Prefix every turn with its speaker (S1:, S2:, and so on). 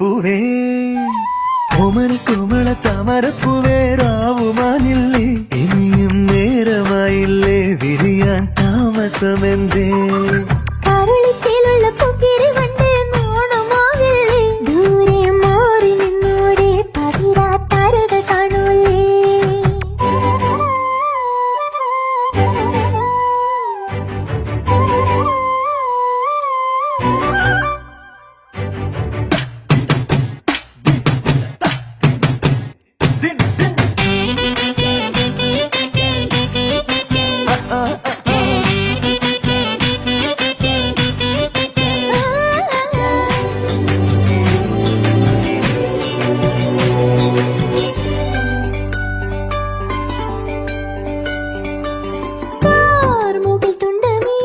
S1: താമരപ്പൂവേ. ഓമന കോമള താമരപ്പൂവേ രാവുമാനില്ലേ ഇനിയും നേരമായില്ലേ വിരിയാൻ താമസമെന്തേ.